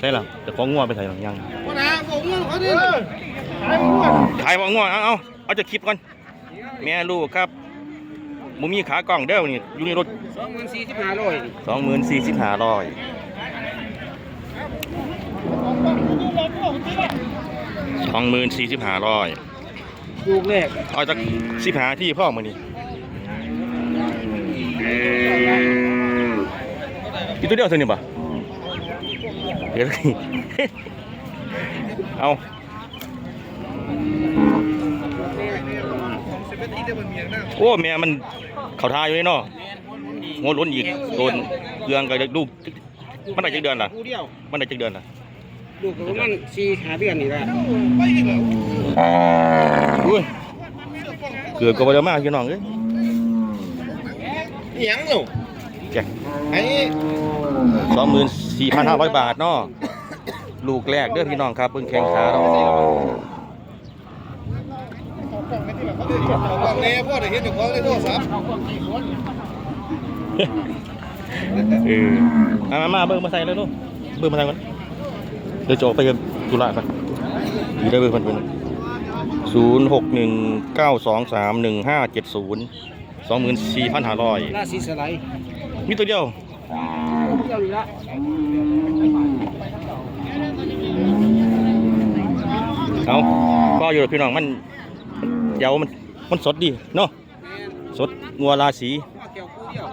ใช่หรอแต่ของงัวไปใส่หลังยังวันนะผมเงินเขาดิขายของงัวเอาเอาเอาจะคลิปก่อน แม่ลูกครับมุมีขากล้องเด้อนี่อยู่ในรถสองหมื่นสี่สิบห้าร้อยสองหมื่นสี่สิบห้าร้อยสองหมื่นสี่สิบห้าร้อยลูกแรกเอาจากสิบห้าที่พ่อมือนี่อีตัวเดียวเท่านี้ปะ เดี๋ยวเอาโอ้แม่มันเขาทาอยู่นี่เนาะงดล้นอีกโดนเรืองกับลูกมันได้จักเดือนล่ะคู่เดียวมันได้จักเดือนล่ะลูกก็ประมาณสี่ห้าเดือนนี่แหละอุ้ยเกือบกับเดิมมากพี่น้องเอ้ยหยังลูกแจกไอ้สองหมื่น สี่พันห้าร้อยบาทเนาะลูกแรกเด้อพี่น้องครับเพิ่งแข่งขาเราบางเน่พ่อได้เห็นเจ้าของในโทรศัพท์เออมามามาเบิ่งมาใส่เลยลูกเบิ่งมาใส่มันเดี๋ยวจะออกไปกับธุระกันอยู่ได้เบิ่งมันเป็นศูนย์หกหนึ่งเก้าสองสามหนึ่งห้าเจ็ดศูนย์สองหมื่นสี่พันห้าร้อยราศีสไลด์มีตัวเดียว เดียวนี่ละเอาก็อยู่กับพี่น้องมันเยาวมันมันสดดีเนาะสดงัวราศีพ่อเกี่ยวคู่เดียว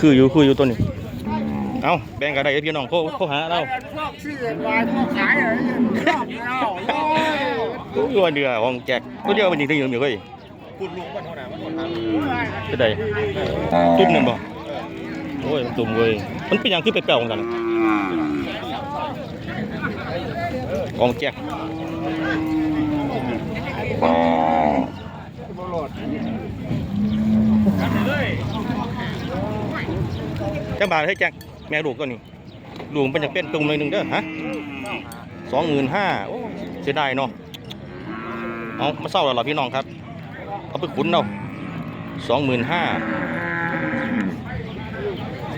คืออยู่คืออยู่ตัวนี้เอาแบ่งกันได้เด้อพี่น้องโคโคหาเราชอบซื้อวายชอบขายอะไรชอบแล้วตัวเดือของแจกตัวเดียวมันจริงๆอยู่มีเว้ย คุณลุงมันเท่าไหร่มันคนทจะได้ตุ้มหนึ่งบ่โอ้ยมันตุ่มเว้ยมันเป็นอย่างที่ไปแปลของกันของแจกจังบาทให้แจกแม่ลูกตัวนี้ลูกมันจะเป็นตุ่มเลยหนึ่งเด้อฮะสองหมื่นห้าโอ้เสียดายเนาะเอามาเศร้าแล้วเหรอพี่น้องครับ เอาไปขุนเอาสองหมื่นห้า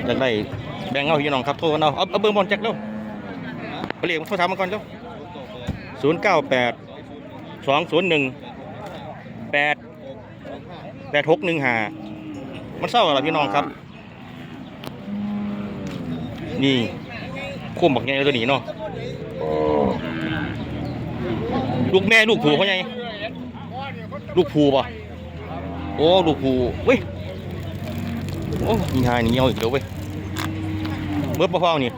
อยากได้แบ่งเอาพี่น้องครับโทรกันเอาเอาเอาเบอร์บอลแจ็คเร็วเรียกโทรถามมาก่อนเร็วศูนย์เก้าแปดสองศูนย์หนึ่งแปดแปดหกหนึ่งห้ามันเศร้าแล้วล่ะพี่น้องครับ นี่คุ้มบักไงตัวนี้เนาะลูกแม่ลูกผูเขาไงลูกภูป่ะ โอ้ลูกภูเว้ยโอ้ยายนี่เงี้ยวอีกแล้วเว้ยเบิดเบาๆนี่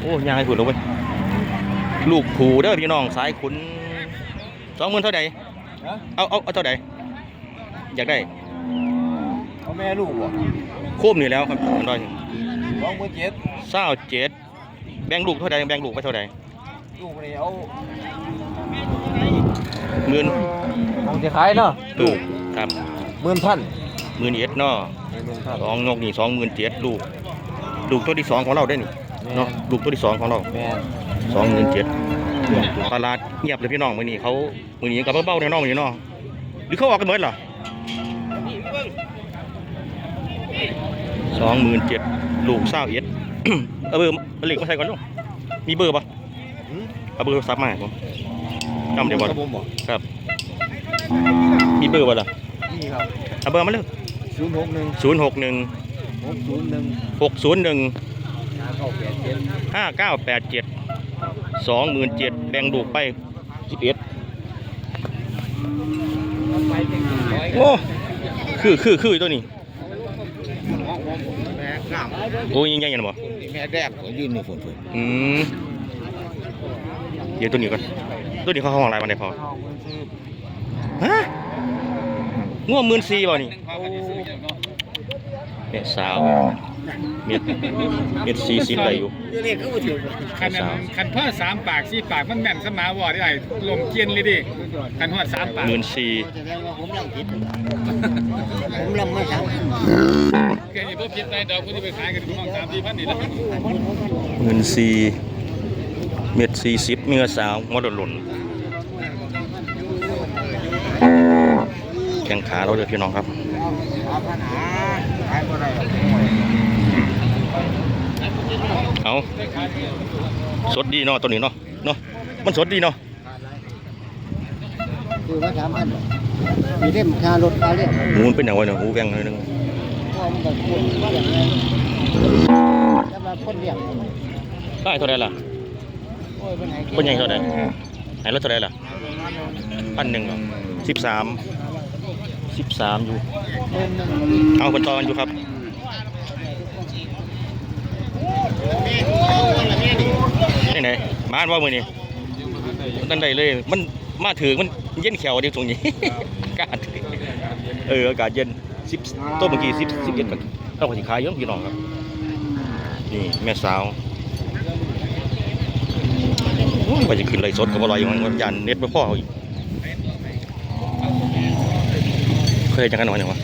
โอ้ยายผุดแล้วเว้ยลูกภูเด้อพี่น้องสายขุนสองหมื่นเท่าใดเอาเอาเอาเท่าใดอยากได้เอาแม่ลูกบ่โคมนี่แล้วครับมันได้สองหมื่นเจ็ดเศร้าเจ็ดแบ่งลูกเท่าใดแบ่งลูกไปเท่าใดลูกนี่เอา หมื่นของจะขายเนาะลูกครับหมื่นพันหมื่นเอ็ดเนาะหมื่นพันสองนกนี่สองหมื่นเจ็ดลูกลูกตัวที่สองของเราได้นี่เนาะลูกตัวที่สองของเราแม่สองหมื่นเจ็ดตลาดเงียบเลยพี่น้องมือนี้เขามือนี้กับเบ้าๆในน้องมือนี้เนาะหรือเขาออกกันหมดเหรอสองหมื่นเจ็ดลูกเศร้าเอ็ดเอาเบอร์เอาเหล็กมาใส่ก่อนลูกมีเบอร์ปะเอาเบอร์โทรศัพท์มาให้ผม จำเดี๋ยวก่อนผมบอกครับ มีเบอร์ปะล่ะนี่ครับเอาเบอร์มาเลยศูนย์หกหนึ่งศูนย์หกหนึ่งหกศูนย์หนึ่งหกศูนย์หนึ่งห้าเก้าแปดเจ็ดห้าเก้าแปดเจ็ดสองหมื่นเจ็ดแบ่งลูกไปสิบเอ็ดโอ้คือคือคือตัวนี้แม่งามโอ้ยยังยังยังบ่แม่แดงผมยืนอยู่ฝนฝนอืมเดี๋ยวตัวนี้ก่อน ตัวนี้เขาห้องอะไรมาได้พอฮะง่วงหมื่นสี่บ่นี่เม็ดสาวเม็ดเม็ดสี่สิบอะไรอยู่เรียกเขาว่าถือคันนั้นคันพ่อสามปากสี่ปากมันแม่นสมาวอได้ไอ้ลมเกียนเลยดิคันหอดสามปากหมื่นสี่แสดงว่าผมลำผิดผมลำมาสามแกอยู่พวกพิษได้ดอกคุณจะไปขายกันห้องสามสี่พันนี่ละหมื่นสี่ เม็ดสี่สิบเนื้อสาวมอดหล่นแข้งขาเราเด้อพี่น้องครับเอาปัญหาขายบ่ได้เอาสดดีเนาะตัวนี้เนาะเนาะมันสดดีเนาะคือว่าสามพันมีเล่มค่ารถค่าเล่มหูมันเป็นอย่างไรเนาะหูแวงหน่อยหนึงพอมันก็ควรอย่างไรสำหรับคนเลี้ยงได้เท่าไหร่ล่ะ โอ้ยเป็นไงเป็นยังไงเท่าไหร่ไหนรถเท่าไหร่ล่ะพันหนึ่งเหรอสิบสามสิบสามอยู่ เอาคนต่อกันอยู่ครับนี่ไหนมาอันว่ามือนี่นั่นได้เลย มันมาถือมันเย็นแขวเดียวตรงนี้อากาศเอออากาศเย็นสิบต้นเมื่อกี้สิบสิบเอ็ดกันต้องขอสิขายเยอะพี่น้องครับ นี่แม่สาว โอ้ยว่าจะขึ้นไรสดกับอะไรอย่างนั้นยันเน็ตไปพ่อเขาอีกเคยจังกันหน่อยหนึ่งวะ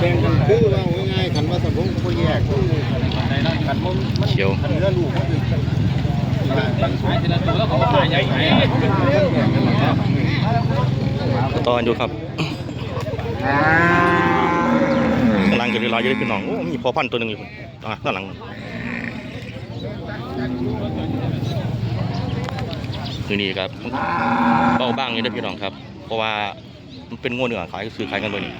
แบ่งกันคือว่าง่ายๆคันว่าสมมุติบ่แยกคันมันมันเขียวคันเรือลูกมันคือตอนอยู่ครับกำลังจะเรียนรอยจะได้พี่น้องโอ้มีพอพันธุ์ตัวหนึ่งอยู่พุ่นอะด้านหลัง ที่นี่ครับเบาบ้างนี่ได้พี่น้องครับ เพราะว่ามันเป็นงวเหนือขายก็ซื้อขายกันเลยนี่